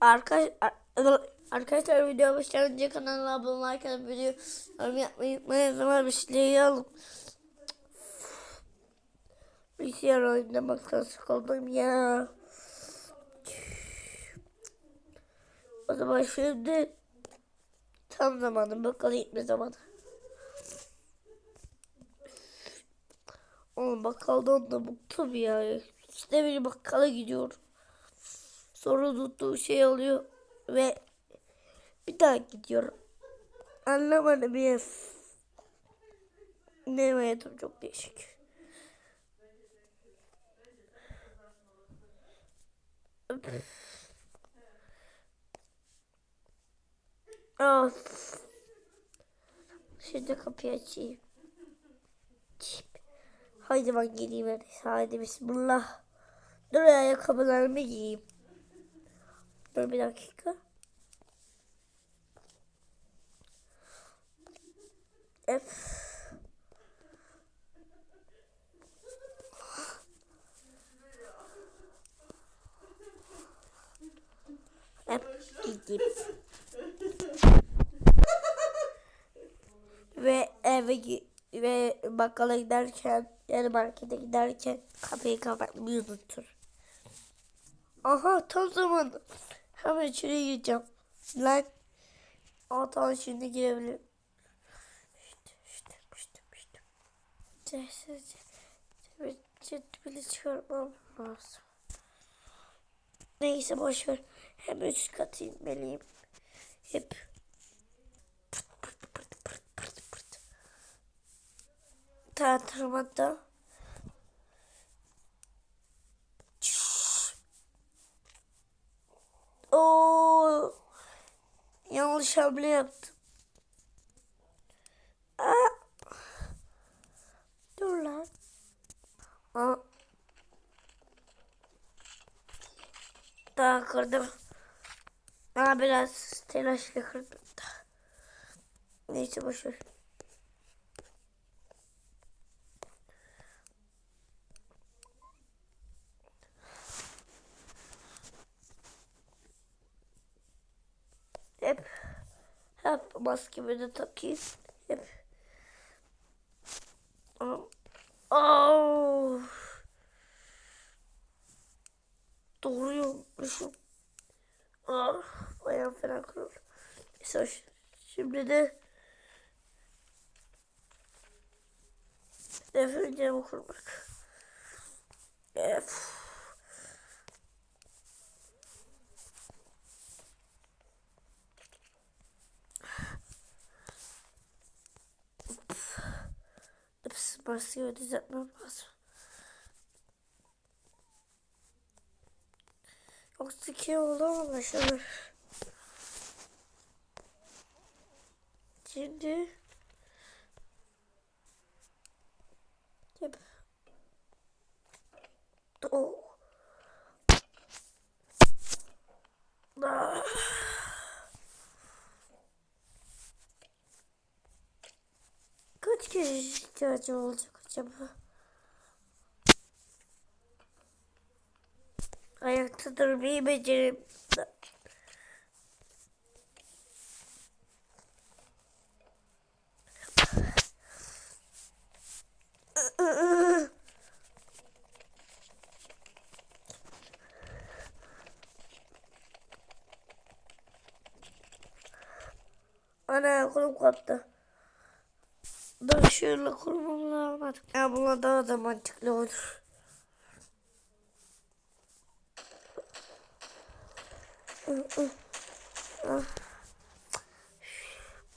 Arkadaş, ar- arkadaşlar video başlayınca kanala abone like atıp video yorum yapmayı unutmayın. Zaman bir şeyleri alın. Bilgisayar oynamaktan sıkıldım ya. O zaman şimdi tam zamanı bakkala gitme zamanı. Oğlum bakkaldan da bıktım ya. İşte bir bakkala gidiyor. Sonra tuttuğu şey alıyor ve bir daha gidiyor. Anlamadım ya. Benim hayatım çok değişik. Of. Şimdi kapıyı açayım. Çip. Haydi ben geleyim hadi. Haydi bismillah. Dur ayakkabılarımı giyeyim. Dur bir dakika. Hep gideyim. ve eve ve bakkala giderken yani markete giderken kapıyı kapatmayı unutur. Aha tam zamanı. Hemen içeri gireceğim. Lan. Aa tamam şimdi girebilirim. Sessizce. Bir bile çıkarmam lazım. Neyse boşver. Hem üst katı inmeliyim. Hep. Pırt. Yanlış hamle yaptım. Aa. Dur lan. Aa. Daha kırdım. Aa, biraz telaşla kırdım. Neyse boşver. Hep hep maskemi de takayım. Hep. Oh. Doğru unutmuşum. Ah, ayağım fena. Neyse hoş. Şimdi de defterimi kurmak. Evet. Maskeyi düzeltmem lazım. Yoksa ki olamamış olur. Şimdi Yap. Oh. Ah. Kaç kişi ihtiyacı olacak acaba? Ayakta durmayı becerim. Ana kolum koptu. Dur şöyle kolumu almadım. Ya buna daha da mantıklı olur.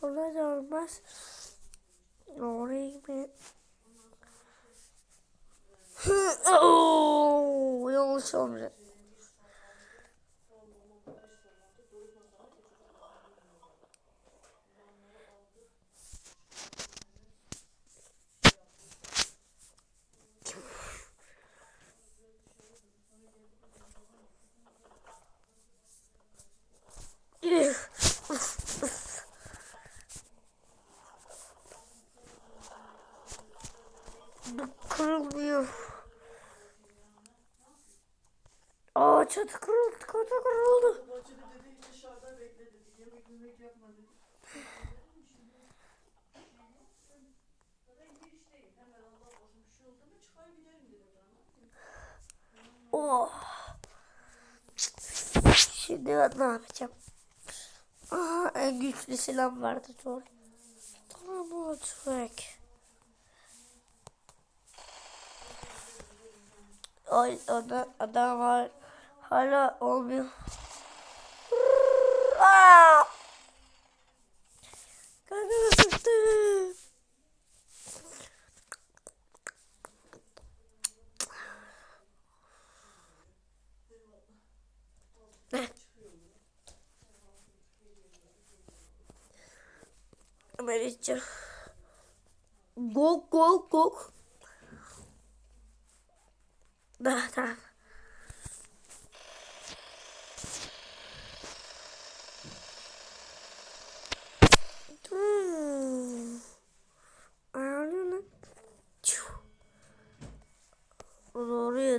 Bunlar da olmaz. Orayı mı? Oo, yanlış olmuş. çatı kırıldı, çatı kırıldı. Bahçede Oh. Şimdi ben ne yapacağım? Aha en güçlü silah vardı doğru. Tamam olacak. Ay adam, adam var. Hala olmuyor. Kanımı sıktı. Hemen içeceğim. Gok gok gok. Tamam.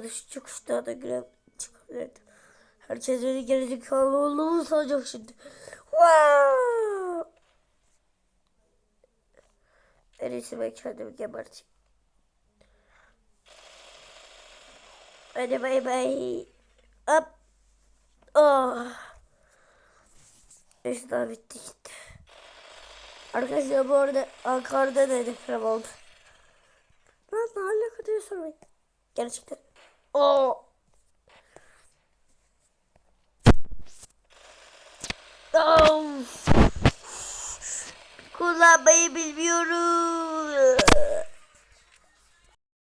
Yarış çıkışta da görev çıkabilirdi. Herkes beni gerizekalı olduğumu sanacak şimdi. Wow. En iyisi ben kendimi geberteyim. Hadi bay bay. Hop. Oh. İşte bitti gitti. Arkadaşlar bu arada Ankara'da da deprem oldu. Lan ne alaka sormayın. Gerçekten. Oo. Of. Kullanmayı bilmiyorum.